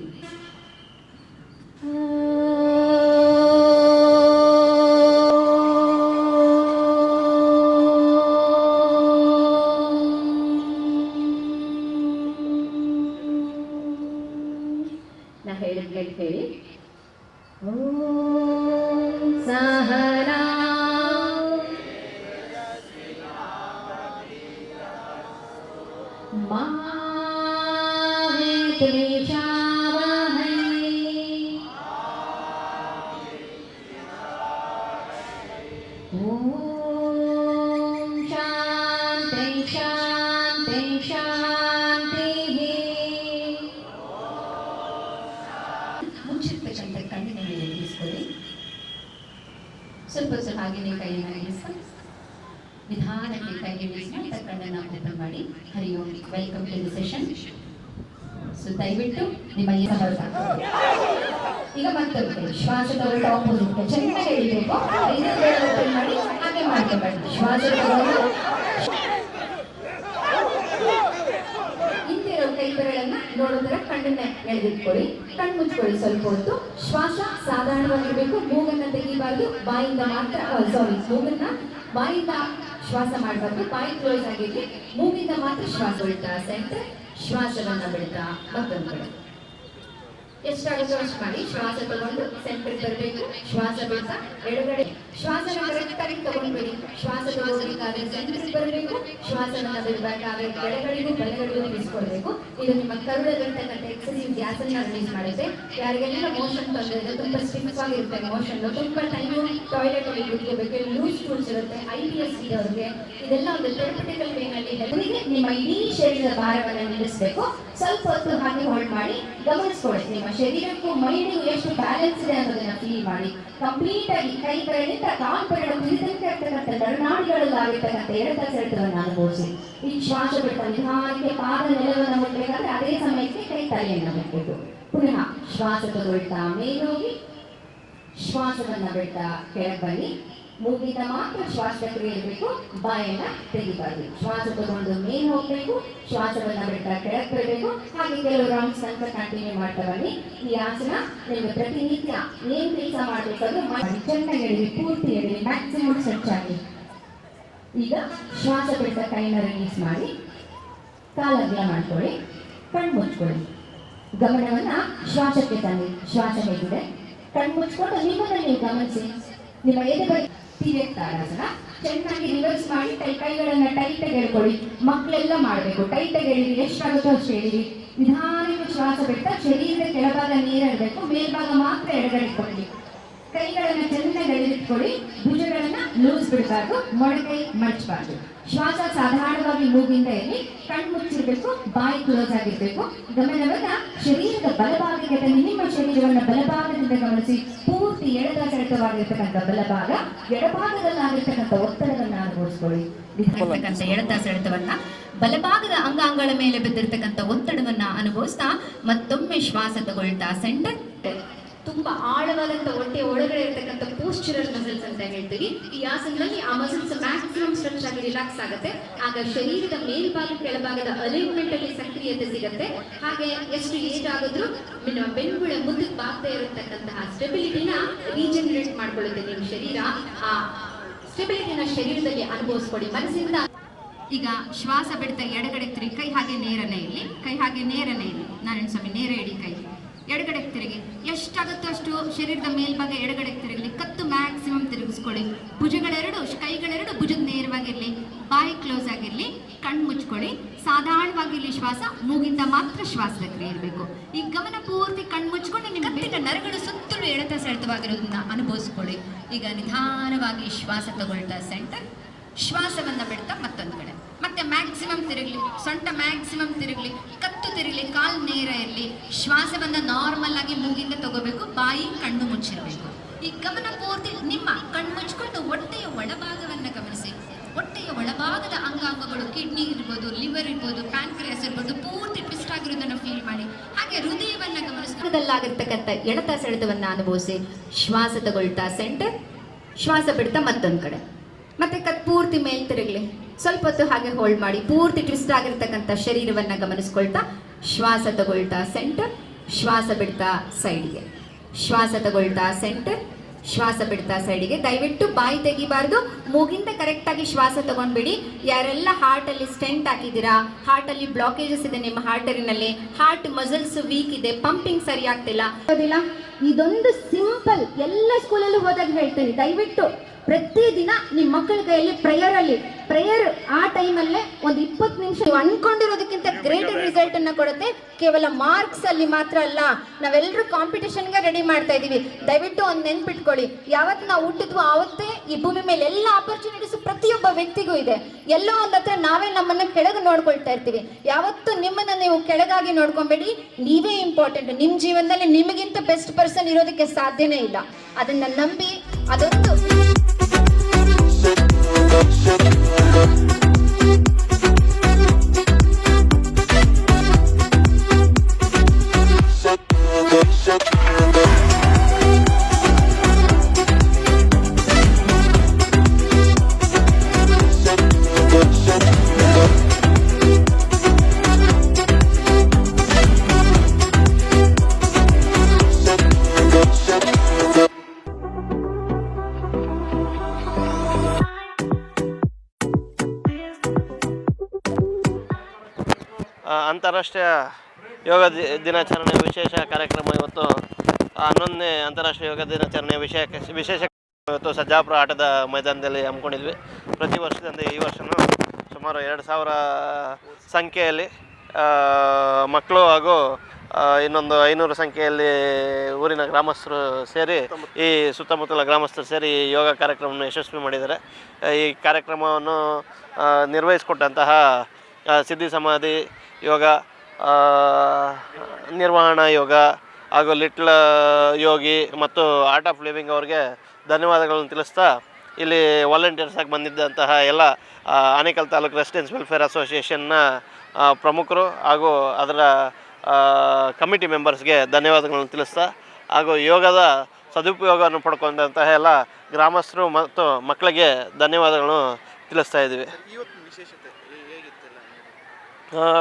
ಹಾಗೆಯೇ ಕೈಯನ್ನು ಇಳಿಸಿ ನಿಧಾನಕ್ಕೆ ಕೈಗೆ ಇಳಿಸಿ ಕಣ್ಣನ್ನು ಓಪನ್ ಮಾಡಿ Hari welcome to the session so ದಯವಿಟ್ಟು ನಿಮ್ಮ ಈ ಈಗ ಮತ್ತೊಂದು ಕೈ. ಶ್ವಾಸ ತಗೊಂಡು ಆಪೋಸಿಟ್ ಚೆನ್ನಾಗಿ ಇಳಿಬೇಕು ಐದು ಓಪನ್ ಮಾಡಿ, ಹಾಗೆ ಮಾಡ್ಕೊಬೇಡಿ ಶ್ವಾಸ ತಗೊಂಡು ಹಿಂದಿರೋ ಕೈ ಬೆರಳನ್ನ ನೋಡೋದರ ಕಣ್ಣನ್ನ ಎಳೆದಿಟ್ಕೊಳ್ಳಿ, ಕಣ್ಣು ಮುಚ್ಕೊಳ್ಳಿ ಸ್ವಲ್ಪ ಹೊತ್ತು. ಶ್ವಾಸ ಸಾಧಾರಣವಾಗಿರ್ಬೇಕು, ಮೂಗನ್ನ ತೆಗಿಬಾರ್ದು, ಬಾಯಿಂದ ಮಾತ್ರ ಸಾರಿ ಮೂಗನ್ನ, ಬಾಯಿಂದ ಶ್ವಾಸ ಮಾಡಬಾರ್ದು, ಬಾಯಿ ಕ್ಲೋಸ್ ಆಗಿರ್ಲಿ ಮೂಗಿಂದ ಮಾತ್ರ ಶ್ವಾಸ ಬಿಡ್ತಾ ಸೆಂಟರ್ ಶ್ವಾಸವನ್ನ ಬಿಡ್ತಾ ಮತ್ತೊಂದು ಕಡೆ ಎಷ್ಟಾಗುತ್ತೋ ಅಷ್ಟು ಮಾಡಿ, ಶ್ವಾಸ ತಗೊಂಡು ಸೆಂಟರ್ ಬರಬೇಕು, ಶ್ವಾಸ ಬಿಡ್ತಾ ಎಡಗಡೆ. ಶ್ವಾಸ ಬಲಗಡೆಗೂ ನಿಲ್ಲಿಸ್ಕೊಳ್ಬೇಕು ಇದು ನಿಮ್ಮ ಕರುಳಲ್ಲಿರ್ತಕ್ಕಂಥ ಎಕ್ಸಸಿವ್ ಗ್ಯಾಸ್ ಅನ್ನ ರಿಲೀಸ್ ಮಾಡುತ್ತೆ. ಯಾರಿಗೆಲ್ಲ ಮೋಷನ್ ತೊಂದರೆ ಇದೆ, ತುಂಬಾ ಆಗಿರುತ್ತೆ ತುಂಬಾ ಟಾಯ್ಲೆಟ್ ಅಲ್ಲಿ ಲೂಸ್ ಇರುತ್ತೆ ಐ ಇರೋರಿಗೆ. ಇದೆಲ್ಲ ಒಂದು ನಿಮ್ಮ ಇಡೀ ಶರೀರದ ಭಾರವನ್ನು ನಿಲ್ಲಿಸಬೇಕು. ಸ್ವಲ್ಪ ಹೊತ್ತು ಹಾಗೆ ಹೋಲ್ಡ್ ಮಾಡಿ, ಗಮನಿಸ್ಕೊಳ್ಳಿ. ನಿಮ್ಮ ಶರೀರಕ್ಕೂ ಮೈಂಡಿಗೂ ಎಷ್ಟು ಬ್ಯಾಲೆನ್ಸ್ ಇದೆ ಅನ್ನೋದನ್ನ ಫೀಲ್ ಮಾಡಿ. ಕಂಪ್ಲೀಟ್ ಆಗಿ ಕೈ ಬೆರಳಿಂದ ಕುದಿದಂತೆ ಇರ್ತಕ್ಕಂಥ ನರನಾಡಿಗಳಲ್ಲಿ ಆಗಿರ್ತಕ್ಕಂಥ ಎಳೆತ ಸೆಳೆತವನ್ನು ಅನುಭವಿಸಿ ಈ ಶ್ವಾಸ ಬಿಟ್ಟ ನಿಧಾನಕ್ಕೆ ಪಾದ ನೆಲವನ್ನು ಮುಟ್ಟಬೇಕಾದ್ರೆ ಅದೇ ಸಮಯಕ್ಕೆ ಕೈ ತಲೆಯನ್ನು ಬಿಡಬೇಕು ಪುನಃ ಶ್ವಾಸ ತಗೊಳ್ತಾ ಮೇಲೋಗಿ, ಶ್ವಾಸವನ್ನ ಬಿಡ್ತಾ ಕೆಳಗೆ ಮೂಗಿಂದ ಮಾತ್ರ ಶ್ವಾಸ ಇರಬೇಕು ಬಾಯನ್ನ ತೆಗಿಬಾರ್ದು. ಶ್ವಾಸ ತಗೊಂಡು ಮೇಲೆ ಹೋಗ್ಬೇಕು, ಶ್ವಾಸವನ್ನ ಬೆಟ್ಟ ಕೆಳಗೆ ಬರಬೇಕು ಹಾಗೆ ಕೆಲವು ರೌಂಡ್ಸ್ ಅಂತ ಕಂಟಿನ್ಯೂ ಮಾಡ್ತಾ ಬನ್ನಿ. ಈ ಆಸನ ನಿಮಗೆ ಪ್ರತಿನಿತ್ಯ ಏನ್ ಕೆಲಸ ಮಾಡಬೇಕಾದ್ರೂ ಮಾಡಿ. ಚೆನ್ನಾಗಿ ಹೇಳಿ ಪೂರ್ತಿ ಹೇಳಿ ಮ್ಯಾಕ್ಸಿಮಮ್ ಸ್ಟ್ರೆಚ್ ಆಗಿ. ಈಗ ಶ್ವಾಸ ಬೆಟ್ಟ ಕೈನ ರಿಲೀಸ್ ಮಾಡಿ ಕಾಲಗ್ಲ ಮಾಡ್ಕೊಳ್ಳಿ, ಕಣ್ಣು ಮುಚ್ಕೊಳ್ಳಿ. ಗಮನವನ್ನ ಶ್ವಾಸಕ್ಕೆ ತನ್ನಿ. ಶ್ವಾಸ ಹೇಗಿದೆ? ಕಣ್ಣು ಮುಚ್ಕೊಂಡು ನಿಮ್ಮನ್ನ ನೀವು ಗಮನಿಸಿ. ನಿಮ್ಮ ಎದೆ ತಿರುಗ್ ತಾಡಾಸನ ಚೆನ್ನಾಗಿ ರಿವರ್ಸ್ ಮಾಡಿ ಕೈ ಕೈಗಳನ್ನ ಟೈಟ್ ಹೇಳ್ಕೊಳ್ಳಿ ಮಕ್ಕಳೆಲ್ಲ ಮಾಡಬೇಕು. ಟೈಟ್ ಹೇಳಿರಿ ಎಷ್ಟಾಗುತ್ತೋ ಅಷ್ಟು ಹೇಳಿರಿ ನಿಧಾನಕ್ಕೆ ಶ್ವಾಸ ಬಿಟ್ಟ ಶರೀರದ ಕೆಳಭಾಗ ನೀರಬೇಕು ಮೇಲ್ಭಾಗ ಮಾತ್ರ ಎಡಗಡೆ ಕೊಡಿ ಕೈಗಳನ್ನ ಚೆನ್ನಾಗಿ ಎಳೆದಿಟ್ಕೊಳ್ಳಿ ಭುಜಗಳನ್ನ ಲೂಸ್ ಬಿಡಬಾರ್ದು. ಮೊಣಕೈ ಮಡಚಬಾರ್ದು ಶ್ವಾಸ ಸಾಧಾರಣವಾಗಿ ಮೂಗಿಂದ ಇರಲಿ ಕಣ್ಣು ಮುಚ್ಚಿರ್ಬೇಕು, ಬಾಯಿ ಕ್ಲೋಸ್ ಆಗಿರ್ಬೇಕು. ಗಮನವನ್ನ ಶರೀರದ ಬಲಭಾಗಕ್ಕೆ ನಿಮ್ಮ ಶರೀರವನ್ನ ಬಲಭಾಗದಿಂದ ಗಮನಿಸಿ. ಪೂರ್ತಿ ಎಳೆದ ಸೆಳೆತವಾಗಿರ್ತಕ್ಕಂಥ ಬಲಭಾಗ ಎಡಭಾಗದಲ್ಲಾಗಿರ್ತಕ್ಕಂಥ ಒತ್ತಡವನ್ನ ಅನುಭವಿಸ್ಕೊಳ್ಳಿ ಎಡತ ಸೆಳೆತವನ್ನ ಬಲಭಾಗದ ಅಂಗಾಂಗಗಳ ಮೇಲೆ ಬಿದ್ದಿರ್ತಕ್ಕಂಥ ಒತ್ತಡವನ್ನ ಅನುಭವಿಸ್ತಾ ಮತ್ತೊಮ್ಮೆ ಶ್ವಾಸ ತಗೊಳ್ತಾ ಸೆಂಟರ್ ತುಂಬಾ ಆಳವಾದಂತ ಹೊಟ್ಟೆ ಒಳಗಡೆ ಇರತಕ್ಕಂಥ ಪೋಸ್ಚರಲ್ ಮಸಲ್ಸ್ ಅಂತ ಹೇಳ್ತೀವಿ. ಈ ಆಸನದಲ್ಲಿ ಆ ಮಸಲ್ಸ್ ಮ್ಯಾಕ್ಸಿಮಮ್ ಸ್ಟ್ರೆಚ್ ಆಗಿ ರಿಲ್ಯಾಕ್ಸ್ ಆಗುತ್ತೆ. ಆಗ ಶರೀರದ ಮೇಲ್ಭಾಗ ಕೆಳಭಾಗದ ಅಲೈನ್ಮೆಂಟ್ ಅಲ್ಲಿ ಸಕ್ರಿಯತೆ ಸಿಗುತ್ತೆ. ಹಾಗೆ ಎಷ್ಟು ಏಜ್ ಆಗಿದ್ರು ನಿಮ್ಮ ಬೆನ್ನುಗಳ ಮುದ್ದಕ್ಕೆ ಬಾಗ್ತಾ ಇರತಕ್ಕಂತಹ ಸ್ಟೆಬಿಲಿಟಿನ ರೀಜನರೇಟ್ ಮಾಡ್ಕೊಳ್ಳುತ್ತೆ ನಿಮ್ಮ ಶರೀರ. ಆ ಸ್ಟೆಬಿಲಿಟಿನ ಶರೀರದಲ್ಲಿ ಅನುಭವಿಸ್ಕೊಡಿ. ಮನಸ್ಸಿಂದ ಈಗ ಶ್ವಾಸ ಬಿಡ್ತಾ ಎಡಗಡೆ ತ್ರಿ ಕೈ ಹಾಗೆ ನೇರನೇ ಇಲ್ಲಿ ಕೈ ಹಾಗೆ ನೇರನೇ ಇಲ್ಲಿ ನಾರಾಯಣ ಸ್ವಾಮಿ, ನೇರ ಇಡಿ ಕೈ. ಎಡಗಡೆ ತಿರುಗಿ. ಎಷ್ಟಾಗುತ್ತೋ ಅಷ್ಟು ಶರೀರದ ಮೇಲ್ಭಾಗ ಎಡಗಡೆ ತಿರುಗಲಿ. ಕತ್ತು ಮ್ಯಾಕ್ಸಿಮಮ್ ತಿರುಗಿಸ್ಕೊಳ್ಳಿ. ಭುಜಗಳೆರಡು ಕೈಗಳೆರಡು ಭುಜದ ನೇರವಾಗಿರಲಿ. ಬಾಯಿ ಕ್ಲೋಸ್ ಆಗಿರಲಿ. ಕಣ್ಣು ಮುಚ್ಕೊಳ್ಳಿ. ಸಾಧಾರಣವಾಗಿ ಇಲ್ಲಿ ಶ್ವಾಸ ಮೂಗಿಂದ ಮಾತ್ರ ಶ್ವಾಸದ ಕ್ರಿಯೆ ಇರಬೇಕು. ಈ ಗಮನ ಪೂರ್ತಿ ಕಣ್ಣು ಮುಚ್ಕೊಂಡು ನಿಮ್ಮ ಕತ್ತಿನ ನರಗಳು ಸುತ್ತಲೂ ಎಳೆತ ಸೆಳೆತವಾಗಿರೋದನ್ನ ಅನುಭವಿಸ್ಕೊಳ್ಳಿ. ಈಗ ನಿಧಾನವಾಗಿ ಶ್ವಾಸ ತಗೊಳ್ತಾ ಸೆಂಟರ್ ಶ್ವಾಸವನ್ನ ಬಿಡ್ತಾ ಮತ್ತೊಂದು ಕಡೆ. ಮತ್ತೆ ಮ್ಯಾಕ್ಸಿಮಮ್ ತಿರುಗಲಿ, ಸೊಂಟ ಮ್ಯಾಕ್ಸಿಮಮ್ ತಿರುಗಲಿ, ಕತ್ತು ತಿರುಗಲಿ, ಕಾಲ್ ನೇರ ಇರಲಿ ಶ್ವಾಸವನ್ನು ನಾರ್ಮಲ್ ಆಗಿ ಮೂಗಿಂದ ತಗೋಬೇಕು, ಬಾಯಿ ಕಣ್ಣು ಮುಚ್ಚಿರಬೇಕು. ಈ ಗಮನ ಪೂರ್ತಿ ನಿಮ್ಮ ಕಣ್ಣು ಮುಚ್ಕೊಂಡು ಹೊಟ್ಟೆಯ ಒಳಭಾಗವನ್ನ ಗಮನಿಸಿ. ಹೊಟ್ಟೆಯ ಒಳಭಾಗದ ಅಂಗಾಂಗಗಳು ಕಿಡ್ನಿ ಇರ್ಬೋದು ಲಿವರ್ ಇರ್ಬೋದು ಪ್ಯಾನ್ಕ್ರಿಯಾಸ್ ಇರ್ಬೋದು, ಪೂರ್ತಿ ಟ್ವಿಸ್ಟ್ ಆಗಿರೋದನ್ನ ಫೀಲ್ ಮಾಡಿ. ಹಾಗೆ ಹೃದಯವನ್ನ ಗಮನಿಸಿದಲ್ಲಾಗಿರ್ತಕ್ಕಂಥ ಎಣತ ಸೆಳೆತವನ್ನು ಅನುಭವಿಸಿ ಶ್ವಾಸ ತಗೊಳ್ತಾ ಸೆಂಟರ್ ಶ್ವಾಸ ಬಿಡ್ತಾ ಮತ್ತೊಂದು ಕಡೆ. ಮತ್ತೆ ಕತ್ ಪೂರ್ತಿ ಮೇಲ್ ತಿರುಗಲಿ. ಸ್ವಲ್ಪ ಹೊತ್ತು ಹಾಗೆ ಹೋಲ್ಡ್ ಮಾಡಿ, ಪೂರ್ತಿ ಟ್ವಿಸ್ಟ್ ಆಗಿರ್ತಕ್ಕಂಥ ಶರೀರವನ್ನ ಗಮನಿಸ್ಕೊಳ್ತಾ, ಶ್ವಾಸ ತಗೊಳ್ತಾ ಸೆಂಟರ್ ಶ್ವಾಸ ಬಿಡ್ತಾ ಸೈಡ್ಗೆ ಶ್ವಾಸ ತಗೊಳ್ತಾ ಸೆಂಟರ್ ಶ್ವಾಸ ಬಿಡ್ತಾ ಸೈಡಿಗೆ ದಯವಿಟ್ಟು ಬಾಯಿ ತೆಗಿಬಾರ್ದು, ಮೂಗಿಂದ ಕರೆಕ್ಟಾಗಿ ಶ್ವಾಸ ತಗೊಂಡ್ಬಿಡಿ. ಯಾರೆಲ್ಲ ಹಾರ್ಟ್ ಅಲ್ಲಿ ಸ್ಟೆಂಟ್ ಹಾಕಿದ್ದೀರಾ ಹಾರ್ಟ್ ಅಲ್ಲಿ ಬ್ಲಾಕೇಜಸ್ ಇದೆ ನಿಮ್ಮ ಹಾರ್ಟರಿನಲ್ಲಿ ಹಾರ್ಟ್ ಮಸಲ್ಸ್ ವೀಕ್ ಇದೆ ಪಂಪಿಂಗ್ ಸರಿ ಆಗ್ತಿಲ್ಲ ಇದೊಂದು ಸಿಂಪಲ್ ಎಲ್ಲ ಸ್ಕೂಲಲ್ಲೂ ಹೋದಾಗ ಹೇಳ್ತೀನಿ. ದಯವಿಟ್ಟು ಪ್ರತಿದಿನ ನಿಮ್ಮ ಮಕ್ಕಳ ಕೈಯಲ್ಲಿ ಪ್ರೇಯರ್ ಅಲ್ಲಿ. ಪ್ರೇಯರ್ ಆ ಟೈಮಲ್ಲೇ ಒಂದು ಇಪ್ಪತ್ತು ನಿಮಿಷ ನೀವು ಅನ್ಕೊಂಡಿರೋದಕ್ಕಿಂತ ಗ್ರೇಟರ್ ರಿಸಲ್ಟ್ ಅನ್ನ ಕೊಡುತ್ತೆ. ಕೇವಲ ಮಾರ್ಕ್ಸ್ ಅಲ್ಲಿ ಮಾತ್ರ ಅಲ್ಲ ನಾವೆಲ್ಲರೂ ಕಾಂಪಿಟೇಷನ್ಗೆ ರೆಡಿ ಮಾಡ್ತಾ ಇದೀವಿ ದಯವಿಟ್ಟು ಒಂದು ನೆನ್ಪಿಟ್ಕೊಳ್ಳಿ. ಯಾವತ್ತು ನಾವು ಹುಟ್ಟಿದ್ವು ಆವತ್ತೇ ಈ ಭೂಮಿ ಮೇಲೆ ಎಲ್ಲ ಆಪರ್ಚುನಿಟೀಸ್ ಪ್ರತಿಯೊಬ್ಬ ವ್ಯಕ್ತಿಗೂ ಇದೆ. ಎಲ್ಲೋ ಒಂದ್ ಹತ್ರ ನಾವೇ ನಮ್ಮನ್ನ ಕೆಳಗೆ ನೋಡ್ಕೊಳ್ತಾ ಇರ್ತೀವಿ. ಯಾವತ್ತು ನಿಮ್ಮನ್ನ ನೀವು ಕೆಳಗಾಗಿ ನೋಡ್ಕೊಬೇಡಿ. ನೀವೇ ಇಂಪಾರ್ಟೆಂಟ್ ನಿಮ್ ಜೀವನದಲ್ಲಿ ನಿಮಗಿಂತ ಬೆಸ್ಟ್ ಪರ್ಸನ್ ಇರೋದಕ್ಕೆ ಸಾಧ್ಯನೇ ಇಲ್ಲ. ಅದನ್ನ ನಂಬಿ ಅದೊಂದು Shut ಅಂತಾರಾಷ್ಟ್ರೀಯ ಯೋಗ ದಿನಾಚರಣೆ ವಿಶೇಷ ಕಾರ್ಯಕ್ರಮ ಇವತ್ತು ಹನ್ನೊಂದನೇ ಅಂತಾರಾಷ್ಟ್ರೀಯ ಯೋಗ ದಿನಾಚರಣೆ ವಿಷಯ ವಿಶೇಷ ಇವತ್ತು ಸಜ್ಜಾಪುರ ಆಟದ ಮೈದಾನದಲ್ಲಿ ಹಮ್ಮಿಕೊಂಡಿದ್ವಿ. ಪ್ರತಿ ವರ್ಷದಂತೆ ಈ ವರ್ಷವೂ ಸುಮಾರು ಎರಡು ಸಾವಿರ ಸಂಖ್ಯೆಯಲ್ಲಿ ಮಕ್ಕಳು ಹಾಗೂ ಇನ್ನೊಂದು ಐನೂರು ಸಂಖ್ಯೆಯಲ್ಲಿ ಊರಿನ ಗ್ರಾಮಸ್ಥರು ಸೇರಿ ಈ ಸುತ್ತಮುತ್ತಲ ಗ್ರಾಮಸ್ಥರು ಸೇರಿ ಯೋಗ ಕಾರ್ಯಕ್ರಮವನ್ನು ಯಶಸ್ವಿ ಮಾಡಿದ್ದಾರೆ. ಈ ಕಾರ್ಯಕ್ರಮವನ್ನು ನಿರ್ವಹಿಸಿಕೊಟ್ಟಂತಹ ಸಿದ್ಧಿ ಸಮಾಧಿ ಯೋಗ ನಿರ್ವಹಣ ಯೋಗ, ಹಾಗೂ ಲಿಟ್ಲ ಯೋಗಿ ಮತ್ತು ಆರ್ಟ್ ಆಫ್ ಲಿವಿಂಗ್ ಅವ್ರಿಗೆ ಧನ್ಯವಾದಗಳನ್ನು ತಿಳಿಸ್ತಾ ಇಲ್ಲಿ ವಾಲಂಟಿಯರ್ಸ್ ಆಗಿ ಬಂದಿದ್ದಂತಹ ಎಲ್ಲ ಆನೇಕಲ್ ತಾಲೂಕು ರೆಸಿಡೆನ್ಸ್ ವೆಲ್ಫೇರ್ ಅಸೋಸಿಯೇಷನ್ನ ಪ್ರಮುಖರು ಹಾಗೂ ಅದರ ಕಮಿಟಿ ಮೆಂಬರ್ಸ್ಗೆ ಧನ್ಯವಾದಗಳನ್ನು ತಿಳಿಸ್ತಾ ಹಾಗೂ ಯೋಗದ ಸದುಪಯೋಗವನ್ನು ಪಡ್ಕೊಂಡಂತಹ ಎಲ್ಲ ಗ್ರಾಮಸ್ಥರು ಮತ್ತು ಮಕ್ಕಳಿಗೆ ಧನ್ಯವಾದಗಳನ್ನು ತಿಳಿಸ್ತಾ ಇದ್ದೀವಿ.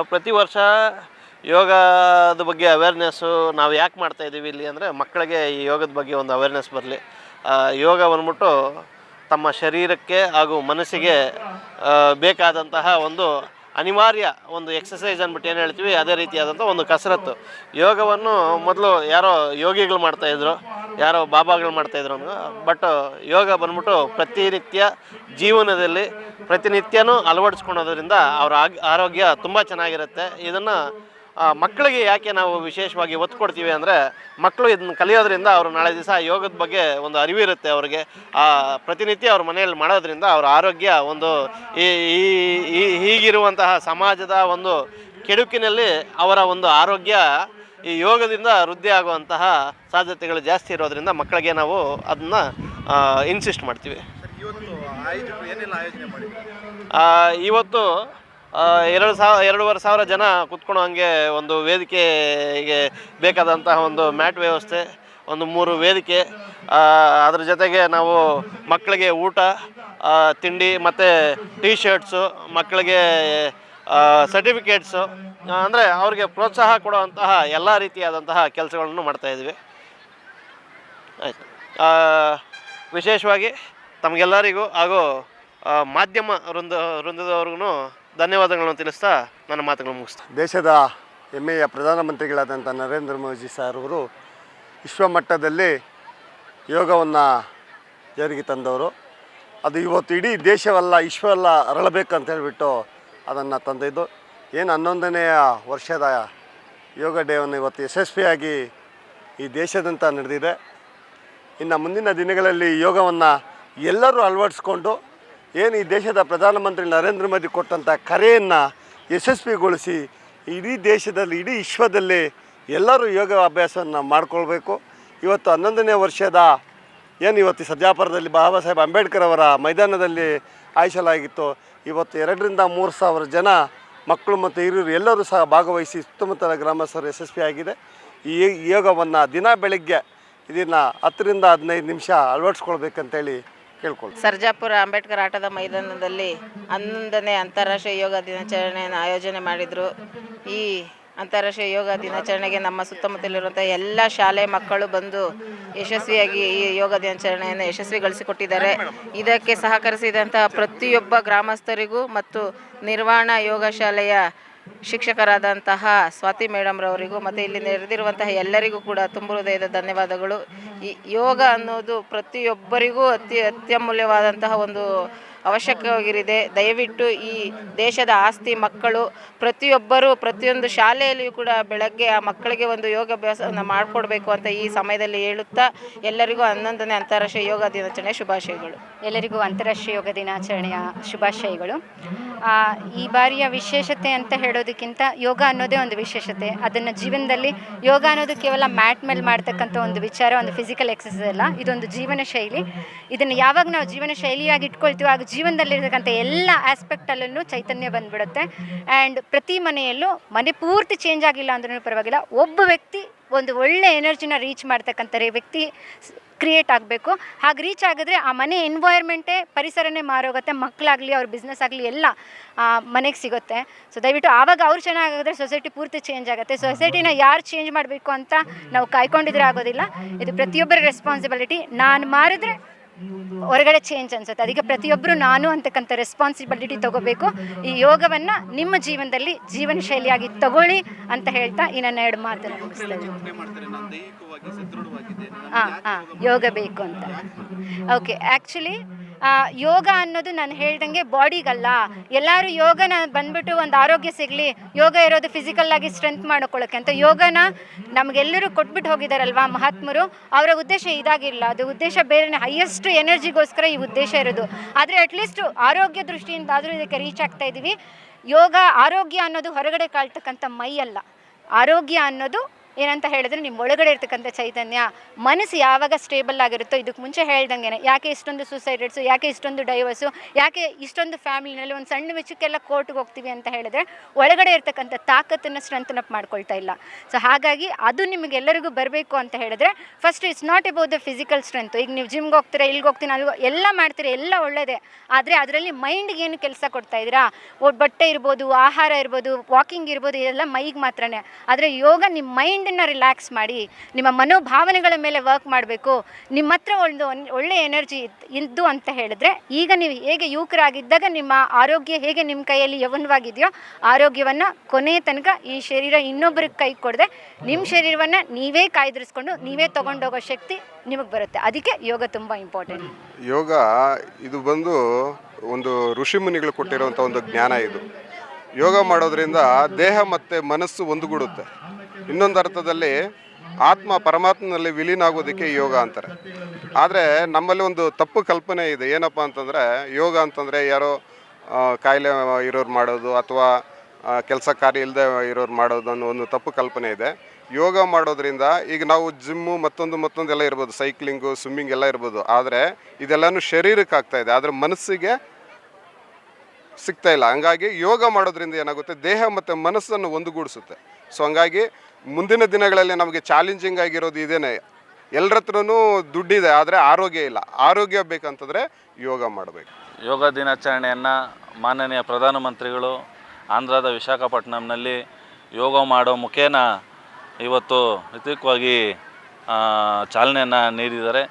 ಪ್ರತಿ ವರ್ಷ ಯೋಗದ ಬಗ್ಗೆ ಅವೇರ್ನೆಸ್ಸು ನಾವು ಯಾಕೆ ಮಾಡ್ತಾ ಇದ್ದೀವಿ ಇಲ್ಲಿ ಅಂದರೆ ಮಕ್ಕಳಿಗೆ ಈ ಯೋಗದ ಬಗ್ಗೆ ಒಂದು ಅವೇರ್ನೆಸ್ ಬರಲಿ. ಯೋಗ ಬಂದ್ಬಿಟ್ಟು ತಮ್ಮ ಶರೀರಕ್ಕೆ ಹಾಗೂ ಮನಸ್ಸಿಗೆ ಬೇಕಾದಂತಹ ಒಂದು ಅನಿವಾರ್ಯ ಒಂದು ಎಕ್ಸಸೈಸ್ ಅಂದ್ಬಿಟ್ಟು ಏನು ಹೇಳ್ತೀವಿ, ಅದೇ ರೀತಿಯಾದಂಥ ಒಂದು ಕಸರತ್ತು. ಯೋಗವನ್ನು ಮೊದಲು ಯಾರೋ ಯೋಗಿಗಳು ಮಾಡ್ತಾಯಿದ್ರು ಯಾರೋ ಬಾಬಾಗಳು ಮಾಡ್ತಾಯಿದ್ರು ಬಟ್ ಯೋಗ ಬಂದ್ಬಿಟ್ಟು ಪ್ರತಿನಿತ್ಯ ಜೀವನದಲ್ಲಿ ಪ್ರತಿನಿತ್ಯನೂ ಅಳವಡಿಸ್ಕೊಳೋದ್ರಿಂದ ಅವರ ಆರೋಗ್ಯ ತುಂಬ ಚೆನ್ನಾಗಿರುತ್ತೆ. ಇದನ್ನು ಮಕ್ಕಳಿಗೆ ಯಾಕೆ ನಾವು ವಿಶೇಷವಾಗಿ ಒತ್ತು ಕೊಡ್ತೀವಿ ಅಂದರೆ ಮಕ್ಕಳು ಇದನ್ನು ಕಲಿಯೋದ್ರಿಂದ ಅವರು ನಾಳೆ ದಿವಸ ಯೋಗದ ಬಗ್ಗೆ ಒಂದು ಅರಿವಿರುತ್ತೆ ಅವರಿಗೆ. ಆ ಪ್ರತಿನಿತ್ಯ ಅವ್ರ ಮನೆಯಲ್ಲಿ ಮಾಡೋದ್ರಿಂದ ಅವರ ಆರೋಗ್ಯ ಒಂದು ಈ- ಈ, ಹೀಗಿರುವಂತಹ ಸಮಾಜದ ಒಂದು ಕೆಡುಕಿನಲ್ಲಿ ಅವರ ಒಂದು ಆರೋಗ್ಯ ಈ ಯೋಗದಿಂದ ವೃದ್ಧಿ ಆಗುವಂತಹ ಸಾಧ್ಯತೆಗಳು ಜಾಸ್ತಿ ಇರೋದ್ರಿಂದ ಮಕ್ಕಳಿಗೆ ನಾವು ಅದನ್ನ ಇನ್ಸಿಸ್ಟ್ ಮಾಡ್ತೀವಿ. ಇವತ್ತು ಎರಡು ಸಾವಿರ ಎರಡೂವರೆ ಸಾವಿರ ಜನ ಕುತ್ಕೊಳ್ಳೋ ಹಂಗೆ ಒಂದು ವೇದಿಕೆಗೆ ಬೇಕಾದಂತಹ ಒಂದು ಮ್ಯಾಟ್ ವ್ಯವಸ್ಥೆ ಒಂದು ಮೂರು ವೇದಿಕೆ ಅದ್ರ ಜೊತೆಗೆ ನಾವು ಮಕ್ಕಳಿಗೆ ಊಟ ತಿಂಡಿ ಮತ್ತು ಟೀ ಶರ್ಟ್ಸು ಮಕ್ಕಳಿಗೆ ಸರ್ಟಿಫಿಕೇಟ್ಸು ಅಂದರೆ ಅವ್ರಿಗೆ ಪ್ರೋತ್ಸಾಹ ಕೊಡುವಂತಹ ಎಲ್ಲ ರೀತಿಯಾದಂತಹ ಕೆಲಸಗಳನ್ನು ಮಾಡ್ತಾಯಿದ್ವಿ ಆಯ್ತು. ವಿಶೇಷವಾಗಿ ತಮಗೆಲ್ಲರಿಗೂ ಹಾಗೂ ಮಾಧ್ಯಮ ವೃಂದ, ವೃಂದದವ್ರಿಗೂ ಧನ್ಯವಾದಗಳನ್ನು ತಿಳಿಸ್ತಾ ನನ್ನ ಮಾತುಗಳನ್ನು ಮುಗಿಸ್ತಾ ದೇಶದ ಹೆಮ್ಮೆಯ ಪ್ರಧಾನಮಂತ್ರಿಗಳಾದಂಥ ನರೇಂದ್ರ ಮೋದಿ ಸರ್ ಅವರು ವಿಶ್ವಮಟ್ಟದಲ್ಲಿ ಯೋಗವನ್ನು ಜಾರಿಗೆ ತಂದವರು. ಅದು ಇವತ್ತು ಇಡೀ ದೇಶವೆಲ್ಲ, ವಿಶ್ವವೆಲ್ಲ ಅರಳಬೇಕಂತ ಹೇಳಿಬಿಟ್ಟು ಅದನ್ನು ತಂದಿದ್ದು. ಏನು ಹನ್ನೊಂದನೆಯ ವರ್ಷದ ಯೋಗ ಡೇವನ್ನು ಇವತ್ತು ಯಶಸ್ವಿಯಾಗಿ ಈ ದೇಶದಂತ ನಡೆದಿದೆ. ಇನ್ನು ಮುಂದಿನ ದಿನಗಳಲ್ಲಿ ಯೋಗವನ್ನು ಎಲ್ಲರೂ ಅಳವಡಿಸ್ಕೊಂಡು ಏನು ಈ ದೇಶದ ಪ್ರಧಾನಮಂತ್ರಿ ನರೇಂದ್ರ ಮೋದಿ ಕೊಟ್ಟಂಥ ಕರೆಯನ್ನು ಯಶಸ್ವಿಗೊಳಿಸಿ ಇಡೀ ದೇಶದಲ್ಲಿ, ಇಡೀ ವಿಶ್ವದಲ್ಲಿ ಎಲ್ಲರೂ ಯೋಗ ಅಭ್ಯಾಸವನ್ನು ಮಾಡಿಕೊಳ್ಬೇಕು. ಇವತ್ತು ಹನ್ನೊಂದನೇ ವರ್ಷದ ಏನು ಇವತ್ತು ಸಜ್ಜಾಪುರದಲ್ಲಿ ಬಾಬಾ ಸಾಹೇಬ್ ಅಂಬೇಡ್ಕರ್ ಅವರ ಮೈದಾನದಲ್ಲಿ ಆಯಿಸಲಾಗಿತ್ತು ಇವತ್ತು ಎರಡರಿಂದ ಮೂರು ಸಾವಿರ ಜನ ಮಕ್ಕಳು ಮತ್ತು ಹಿರಿಯರು ಎಲ್ಲರೂ ಸಹ ಭಾಗವಹಿಸಿ ಸುತ್ತಮುತ್ತಲ ಗ್ರಾಮಸ್ಥರು ಯಶಸ್ವಿಯಾಗಿದೆ ಈ ಯೋಗವನ್ನು ದಿನ ಬೆಳಗ್ಗೆ ಇದನ್ನು ಹತ್ತರಿಂದ ಹದಿನೈದು ನಿಮಿಷ ಅಳವಡಿಸ್ಕೊಳ್ಬೇಕಂತೇಳಿ ಕೇಳ್ಕೊಳ್ಳಿ ಸರ್ಜಾಪುರ ಅಂಬೇಡ್ಕರ್ ಆಟದ ಮೈದಾನದಲ್ಲಿ ಹನ್ನೊಂದನೇ ಅಂತಾರಾಷ್ಟ್ರೀಯ ಯೋಗ ದಿನಾಚರಣೆಯನ್ನು ಆಯೋಜನೆ ಮಾಡಿದರು. ಈ ಅಂತಾರಾಷ್ಟ್ರೀಯ ಯೋಗ ದಿನಾಚರಣೆಗೆ ನಮ್ಮ ಸುತ್ತಮುತ್ತಲಿರುವಂಥ ಎಲ್ಲ ಶಾಲೆ ಮಕ್ಕಳು ಬಂದು ಯಶಸ್ವಿಯಾಗಿ ಈ ಯೋಗ ದಿನಾಚರಣೆಯನ್ನು ಯಶಸ್ವಿಗೊಳಿಸಿಕೊಟ್ಟಿದ್ದಾರೆ. ಇದಕ್ಕೆ ಸಹಕರಿಸಿದಂತಹ ಪ್ರತಿಯೊಬ್ಬ ಗ್ರಾಮಸ್ಥರಿಗೂ ಮತ್ತು ನಿರ್ವಾಣ ಯೋಗ ಶಾಲೆಯ ಶಿಕ್ಷಕರಾದಂತಹ ಸ್ವಾತಿ ಮೇಡಮ್ರವರಿಗೂ ಮತ್ತು ಇಲ್ಲಿ ನೆರೆದಿರುವಂತಹ ಎಲ್ಲರಿಗೂ ಕೂಡ ತುಂಬ ಹೃದಯದ ಧನ್ಯವಾದಗಳು. ಈ ಯೋಗ ಅನ್ನೋದು ಪ್ರತಿಯೊಬ್ಬರಿಗೂ ಅತಿ ಅತ್ಯಮೂಲ್ಯವಾದಂತಹ ಒಂದು ಅವಶ್ಯಕವಾಗಿರಿದೆ. ದಯವಿಟ್ಟು ಈ ದೇಶದ ಆಸ್ತಿ, ಮಕ್ಕಳು, ಪ್ರತಿಯೊಬ್ಬರು ಪ್ರತಿಯೊಂದು ಶಾಲೆಯಲ್ಲಿಯೂ ಕೂಡ ಬೆಳಗ್ಗೆ ಆ ಮಕ್ಕಳಿಗೆ ಒಂದು ಯೋಗಾಭ್ಯಾಸವನ್ನು ಮಾಡಿಕೊಡ್ಬೇಕು ಅಂತ ಈ ಸಮಯದಲ್ಲಿ ಹೇಳುತ್ತಾ ಎಲ್ಲರಿಗೂ ಹನ್ನೊಂದನೇ ಅಂತಾರಾಷ್ಟ್ರೀಯ ಯೋಗ ದಿನಾಚರಣೆ ಶುಭಾಶಯಗಳು. ಎಲ್ಲರಿಗೂ ಅಂತಾರಾಷ್ಟ್ರೀಯ ಯೋಗ ದಿನಾಚರಣೆಯ ಶುಭಾಶಯಗಳು. ಈ ಬಾರಿಯ ವಿಶೇಷತೆ ಅಂತ ಹೇಳೋದಕ್ಕಿಂತ ಯೋಗ ಅನ್ನೋದೇ ಒಂದು ವಿಶೇಷತೆ. ಅದನ್ನು ಜೀವನದಲ್ಲಿ ಯೋಗ ಅನ್ನೋದು ಕೇವಲ ಮ್ಯಾಟ್ ಮೇಲೆ ಮಾಡ್ತಕ್ಕಂಥ ಒಂದು ವಿಚಾರ, ಒಂದು ಫಿಸಿಕಲ್ ಎಕ್ಸಸೈಸ್ ಅಲ್ಲ. ಇದೊಂದು ಜೀವನ ಶೈಲಿ ಇದನ್ನು ಯಾವಾಗ ನಾವು ಜೀವನ ಶೈಲಿಯಾಗಿ ಇಟ್ಕೊಳ್ತೀವೋ ಆಗ ಜೀವನದಲ್ಲಿರ್ತಕ್ಕಂಥ ಎಲ್ಲ ಆಸ್ಪೆಕ್ಟಲ್ಲೂ ಚೈತನ್ಯ ಬಂದ್ಬಿಡುತ್ತೆ. ಆ್ಯಂಡ್ ಪ್ರತಿ ಮನೆಯಲ್ಲೂ ಮನೆ ಪೂರ್ತಿ ಚೇಂಜ್ ಆಗಿಲ್ಲ ಅಂದ್ರೂ ಪರವಾಗಿಲ್ಲ, ಒಬ್ಬ ವ್ಯಕ್ತಿ ಒಂದು ಒಳ್ಳೆ ಎನರ್ಜಿನ ರೀಚ್ ಮಾಡ್ತಕ್ಕಂಥ ವ್ಯಕ್ತಿ ಕ್ರಿಯೇಟ್ ಆಗಬೇಕು. ಹಾಗೆ ರೀಚ್ ಆಗಿದ್ರೆ ಆ ಮನೆ ಎನ್ವೈರ್ಮೆಂಟೇ ಪರಿಸರನೇ ಮಾರೋಗುತ್ತೆ ಮಕ್ಕಳಾಗಲಿ ಅವ್ರ ಬಿಸ್ನೆಸ್ ಆಗಲಿ ಎಲ್ಲ ಮನೆಗೆ ಸಿಗುತ್ತೆ. ಸೊ ದಯವಿಟ್ಟು ಆವಾಗ ಅವ್ರು ಚೆನ್ನಾಗಾಗಿದ್ರೆ ಸೊಸೈಟಿ ಪೂರ್ತಿ ಚೇಂಜ್ ಆಗುತ್ತೆ. ಸೊಸೈಟಿನ ಯಾರು ಚೇಂಜ್ ಮಾಡಬೇಕು ಅಂತ ನಾವು ಕಾಯ್ಕೊಂಡಿದ್ರೆ ಆಗೋದಿಲ್ಲ. ಇದು ಪ್ರತಿಯೊಬ್ಬರ ರೆಸ್ಪಾನ್ಸಿಬಿಲಿಟಿ ನಾನು ಮಾರಿದ್ರೆ ಹೊರಗಡೆ ಚೇಂಜ್ ಅನ್ಸುತ್ತೆ. ಅದಕ್ಕೆ ಪ್ರತಿಯೊಬ್ಬರು ನಾನು ಅಂತಕ್ಕಂಥ ರೆಸ್ಪಾನ್ಸಿಬಿಲಿಟಿ ತಗೋಬೇಕು. ಈ ಯೋಗವನ್ನು ನಿಮ್ಮ ಜೀವನದಲ್ಲಿ ಜೀವನ ಶೈಲಿಯಾಗಿ ತಗೊಳ್ಳಿ ಅಂತ ಹೇಳ್ತಾ ಈ ನನ್ನ ಎರಡು ಮಾತನ್ನು ಹಾಂ ಹಾಂ ಯೋಗ ಬೇಕು ಅಂತ. ಓಕೆ ಆ್ಯಕ್ಚುಲಿ ಯೋಗ ಅನ್ನೋದು ನಾನು ಹೇಳ್ದಂಗೆ ಬಾಡಿಗಲ್ಲ. ಎಲ್ಲರೂ ಯೋಗನ ಬಂದ್ಬಿಟ್ಟು ಒಂದು ಆರೋಗ್ಯ ಸಿಗಲಿ, ಯೋಗ ಇರೋದು ಫಿಸಿಕಲ್ ಆಗಿ ಸ್ಟ್ರೆಂತ್ ಮಾಡ್ಕೊಳ್ಳೋಕೆ ಅಂತ ಯೋಗನ ನಮಗೆಲ್ಲರೂ ಕೊಟ್ಬಿಟ್ಟು ಹೋಗಿದಾರಲ್ವಾ ಮಹಾತ್ಮರು? ಅವರ ಉದ್ದೇಶ ಇದಾಗಿಲ್ಲ. ಅದು ಉದ್ದೇಶ ಬೇರೆನೇ ಹೈಯೆಸ್ಟ್ ಎನರ್ಜಿಗೋಸ್ಕರ ಈ ಉದ್ದೇಶ ಇರೋದು. ಆದರೆ ಅಟ್ಲೀಸ್ಟ್ ಆರೋಗ್ಯ ದೃಷ್ಟಿಯಿಂದ ಆದರೂ ಇದಕ್ಕೆ ರೀಚ್ ಆಗ್ತಾ ಇದ್ದೀವಿ ಯೋಗ ಆರೋಗ್ಯ ಅನ್ನೋದು ಹೊರಗಡೆ ಕಾಳ್ತಕ್ಕಂಥ ಮೈ ಅಲ್ಲ ಆರೋಗ್ಯ ಅನ್ನೋದು ಏನಂತ ಹೇಳಿದ್ರೆ ನಿಮ್ಮ ಒಳಗಡೆ ಇರ್ತಕ್ಕಂಥ ಚೈತನ್ಯ ಮನಸ್ಸು ಯಾವಾಗ ಸ್ಟೇಬಲ್ ಆಗಿರುತ್ತೋ ಇದಕ್ಕೆ ಮುಂಚೆ ಹೇಳ್ದಂಗೆ ಯಾಕೆ ಇಷ್ಟೊಂದು ಸೂಸೈಡ್ ರೇಟ್ಸು ಯಾಕೆ ಇಷ್ಟೊಂದು ಡೈವರ್ಸು ಯಾಕೆ ಇಷ್ಟೊಂದು ಫ್ಯಾಮಿಲಿನಲ್ಲಿ ಒಂದು ಸಣ್ಣ ವಿಷಯಕ್ಕೆಲ್ಲ ಕೋರ್ಟ್ಗೆ ಹೋಗ್ತೀವಿ ಅಂತ ಹೇಳಿದ್ರೆ ಒಳಗಡೆ ಇರ್ತಕ್ಕಂಥ ತಾಕತ್ತನ್ನು ಸ್ಟ್ರೆಂಥನ್ ಅಪ್ ಮಾಡ್ಕೊಳ್ತಾ ಇಲ್ಲ. ಸೊ ಹಾಗಾಗಿ ಅದು ನಿಮಗೆಲ್ಲರಿಗೂ ಬರಬೇಕು ಅಂತ ಹೇಳಿದ್ರೆ first it's not about the physical strength ಈಗ ನೀವು ಜಿಮ್ಗೆ ಹೋಗ್ತೀರಾ ಇಲ್ಲಿಗೆ ಹೋಗ್ತೀನಿ ಅಲ್ಲಿ ಎಲ್ಲ ಮಾಡ್ತೀರಾ, ಎಲ್ಲ ಒಳ್ಳೆಯದೇ ಆದರೆ ಅದರಲ್ಲಿ ಮೈಂಡ್ಗೆ ಏನು ಕೆಲಸ ಕೊಡ್ತಾ ಇದ್ದೀರಾ? ಬಟ್ಟೆ ಇರ್ಬೋದು, ಆಹಾರ ಇರ್ಬೋದು ವಾಕಿಂಗ್ ಇರ್ಬೋದು, ಇದೆಲ್ಲ ಮೈಗೆ ಮಾತ್ರನೇ. ಆದರೆ ಯೋಗ ನಿಮ್ಮ ಮೈಂಡನ್ನು ರಿಲ್ಯಾಕ್ಸ್ ಮಾಡಿ, ನಿಮ್ಮ ಮನೋಭಾವನೆಗಳ ಮೇಲೆ ವರ್ಕ್ ಮಾಡಬೇಕು. ನಿಮ್ಮ ಹತ್ರ ಒಂದು ಒಳ್ಳೆಯ ಒಳ್ಳೆ ಎನರ್ಜಿ ಇದ್ದು ಅಂತ ಹೇಳಿದ್ರೆ, ಈಗ ನೀವು ಹೇಗೆ ಯುವಕರಾಗಿದ್ದಾಗ ನಿಮ್ಮ ಆರೋಗ್ಯ ಹೇಗೆ ನಿಮ್ಮ ಕೈಯಲ್ಲಿ ಯವನವಾಗಿದೆಯೋ, ಆರೋಗ್ಯವನ್ನು ಕೊನೆಯ ತನಕ ಈ ಶರೀರ ಇನ್ನೊಬ್ಬರಿಗೆ ಕೈ ಕೊಡದೆ, ನಿಮ್ಮ ಶರೀರವನ್ನು ನೀವೇ ಕಾಯ್ದಿರಿಸ್ಕೊಂಡು, ನೀವೇ ತೊಗೊಂಡೋಗೋ ಶಕ್ತಿ ನಿಮಗೆ ಬರುತ್ತೆ. ಅದಕ್ಕೆ ಯೋಗ ತುಂಬ ಇಂಪಾರ್ಟೆಂಟ್ ಯೋಗ, ಇದು ಬಂದು ಒಂದು ಋಷಿ ಮುನಿಗಳು ಕೊಟ್ಟಿರುವಂಥ ಒಂದು ಜ್ಞಾನ ಇದು. ಯೋಗ ಮಾಡೋದ್ರಿಂದ ದೇಹ ಮತ್ತು ಮನಸ್ಸು ಒಂದುಗೂಡುತ್ತೆ. ಇನ್ನೊಂದು ಅರ್ಥದಲ್ಲಿ ಆತ್ಮ ಪರಮಾತ್ಮನಲ್ಲಿ ವಿಲೀನ ಆಗೋದಕ್ಕೆ ಯೋಗ ಅಂತಾರೆ. ಆದರೆ ನಮ್ಮಲ್ಲಿ ಒಂದು ತಪ್ಪು ಕಲ್ಪನೆ ಇದೆ. ಏನಪ್ಪ ಅಂತಂದರೆ ಯೋಗ ಅಂತಂದರೆ ಯಾರೋ ಕಾಯಿಲೆ ಇರೋರು ಮಾಡೋದು ಅಥವಾ ಕೆಲಸ ಕಾರ್ಯ ಇಲ್ಲದೆ ಇರೋರು ಮಾಡೋದು ಅನ್ನೋ ಒಂದು ತಪ್ಪು ಕಲ್ಪನೆ ಇದೆ. ಯೋಗ ಮಾಡೋದ್ರಿಂದ ಈಗ ನಾವು ಜಿಮ್ಮು ಮತ್ತೊಂದು ಮತ್ತೊಂದು ಎಲ್ಲ ಇರ್ಬೋದು. ಸೈಕ್ಲಿಂಗು, ಸ್ವಿಮ್ಮಿಂಗ್ ಎಲ್ಲ ಇರ್ಬೋದು. ಆದರೆ ಇದೆಲ್ಲನೂ ಶರೀರಕ್ಕೆ ಆಗ್ತಾ ಇದೆ. ಆದರೆ ಮನಸ್ಸಿಗೆ ಸಿಗ್ತಾ ಇಲ್ಲ. ಹಂಗಾಗಿ ಯೋಗ ಮಾಡೋದ್ರಿಂದ ಏನಾಗುತ್ತೆ? ದೇಹ ಮತ್ತು ಮನಸ್ಸನ್ನು ಒಂದುಗೂಡಿಸುತ್ತೆ. ಸೊ ಹಂಗಾಗಿ ಮುಂದಿನ ದಿನಗಳಲ್ಲಿ ನಮಗೆ ಚಾಲೆಂಜಿಂಗ್ ಆಗಿರೋದು ಇದೇನೆ. ಎಲ್ಲರ ಹತ್ರನೂ ದುಡ್ಡಿದೆ, ಆದರೆ ಆರೋಗ್ಯ ಇಲ್ಲ. ಆರೋಗ್ಯ ಬೇಕಂತಂದರೆ ಯೋಗ ಮಾಡಬೇಕು. ಯೋಗ ದಿನಾಚರಣೆಯನ್ನು ಮಾನನೀಯ ಪ್ರಧಾನಮಂತ್ರಿಗಳು ಆಂಧ್ರದ ವಿಶಾಖಪಟ್ಟಣಂನಲ್ಲಿ ಯೋಗ ಮಾಡೋ ಮುಖೇನ ಇವತ್ತು ಹಿತಕವಾಗಿ ಚಾಲನೆಯನ್ನು ನೀಡಿದ್ದಾರೆ.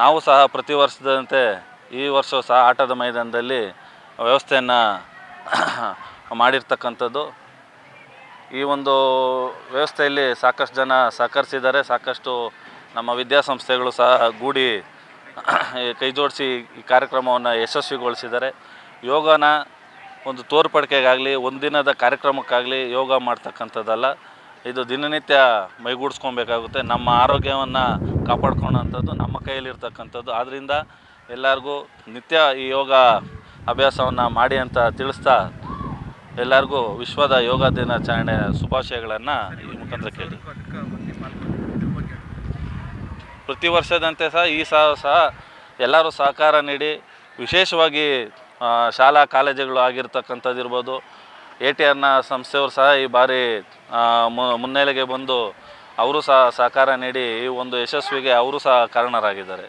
ನಾವು ಸಹ ಪ್ರತಿ ವರ್ಷದಂತೆ ಈ ವರ್ಷ ಸಹ ಆಟದ ಮೈದಾನದಲ್ಲಿ ವ್ಯವಸ್ಥೆಯನ್ನು <coughs> ಮಾಡಿರ್ತಕ್ಕಂಥದ್ದು ಈ ಒಂದು ವ್ಯವಸ್ಥೆಯಲ್ಲಿ ಸಾಕಷ್ಟು ಜನ ಸಹಕರಿಸಿದ್ದಾರೆ. ಸಾಕಷ್ಟು ನಮ್ಮ ವಿದ್ಯಾಸಂಸ್ಥೆಗಳು ಸಹ ಗೂಡಿ ಕೈ ಜೋಡಿಸಿ ಈ ಕಾರ್ಯಕ್ರಮವನ್ನು ಯಶಸ್ವಿಗೊಳಿಸಿದ್ದಾರೆ. ಯೋಗನ ಒಂದು ತೋರ್ಪಡಿಕೆಗಾಗಲಿ, ಒಂದಿನದ ಕಾರ್ಯಕ್ರಮಕ್ಕಾಗಲಿ ಯೋಗ ಮಾಡ್ತಕ್ಕಂಥದ್ದಲ್ಲ. ಇದು ದಿನನಿತ್ಯ ಮೈಗೂಡಿಸ್ಕೊಬೇಕಾಗುತ್ತೆ. ನಮ್ಮ ಆರೋಗ್ಯವನ್ನು ಕಾಪಾಡ್ಕೊಳ್ಳೋಂಥದ್ದು, ನಮ್ಮ ಕೈಯಲ್ಲಿರ್ತಕ್ಕಂಥದ್ದು. ಆದ್ದರಿಂದ ಎಲ್ಲರಿಗೂ ನಿತ್ಯ ಈ ಯೋಗ ಅಭ್ಯಾಸವನ್ನು ಮಾಡಿ ಅಂತ ತಿಳಿಸ್ತಾ ಎಲ್ಲರಿಗೂ ವಿಶ್ವದ ಯೋಗ ದಿನಾಚರಣೆ ಶುಭಾಶಯಗಳನ್ನು ಈ ಮುಖಾಂತರ ಕೇಳಿ. ಪ್ರತಿ ವರ್ಷದಂತೆ ಸಹ ಈ ಸಹ ಸಹ ಎಲ್ಲರೂ ಸಹಕಾರ ನೀಡಿ, ವಿಶೇಷವಾಗಿ ಶಾಲಾ ಕಾಲೇಜುಗಳು ಆಗಿರ್ತಕ್ಕಂಥದ್ದು ಇರ್ಬೋದು. ಎ ಟಿ ಆರ್ನ ಸಂಸ್ಥೆಯವರು ಸಹ ಈ ಬಾರಿ ಮುನ್ನೆಲೆಗೆ ಬಂದು ಅವರು ಸಹ ಸಹಕಾರ ನೀಡಿ ಈ ಒಂದು ಯಶಸ್ವಿಗೆ ಅವರು ಸಹ ಕಾರಣರಾಗಿದ್ದಾರೆ.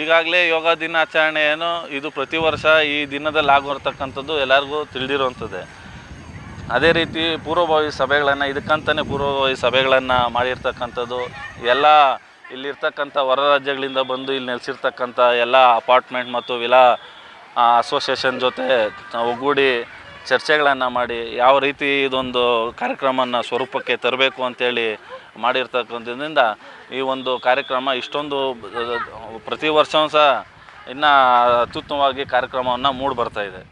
ಈಗಾಗಲೇ ಯೋಗ ದಿನಾಚರಣೆಯನ್ನು ಇದು ಪ್ರತಿ ವರ್ಷ ಈ ದಿನದಲ್ಲಿ ಆಗಿರ್ತಕ್ಕಂಥದ್ದು ಎಲ್ಲರಿಗೂ ತಿಳಿದಿರುವಂಥದ್ದೇ. ಅದೇ ರೀತಿ ಪೂರ್ವಭಾವಿ ಸಭೆಗಳನ್ನು ಇದಕ್ಕಂತಲೇ ಪೂರ್ವಭಾವಿ ಸಭೆಗಳನ್ನು ಮಾಡಿರ್ತಕ್ಕಂಥದ್ದು, ಎಲ್ಲ ಇಲ್ಲಿರ್ತಕ್ಕಂಥ ಹೊರ ರಾಜ್ಯಗಳಿಂದ ಬಂದು ಇಲ್ಲಿ ನೆಲೆಸಿರ್ತಕ್ಕಂಥ ಎಲ್ಲ ಅಪಾರ್ಟ್ಮೆಂಟ್ ಮತ್ತು ವಿಲಾ ಅಸೋಸಿಯೇಷನ್ ಜೊತೆ ಒಗ್ಗೂಡಿ ಚರ್ಚೆಗಳನ್ನು ಮಾಡಿ ಯಾವ ರೀತಿ ಇದೊಂದು ಕಾರ್ಯಕ್ರಮನ ಸ್ವರೂಪಕ್ಕೆ ತರಬೇಕು ಅಂತೇಳಿ ಮಾಡಿರ್ತಕ್ಕಂಥದ್ರಿಂದ ಈ ಒಂದು ಕಾರ್ಯಕ್ರಮ ಇಷ್ಟೊಂದು ಪ್ರತಿ ವರ್ಷವೂ ಸಹ ಇನ್ನೂ ಅತ್ಯುತ್ತಮವಾಗಿ ಕಾರ್ಯಕ್ರಮವನ್ನು ಮೂಡಿ ಬರ್ತಾ ಇದೆ.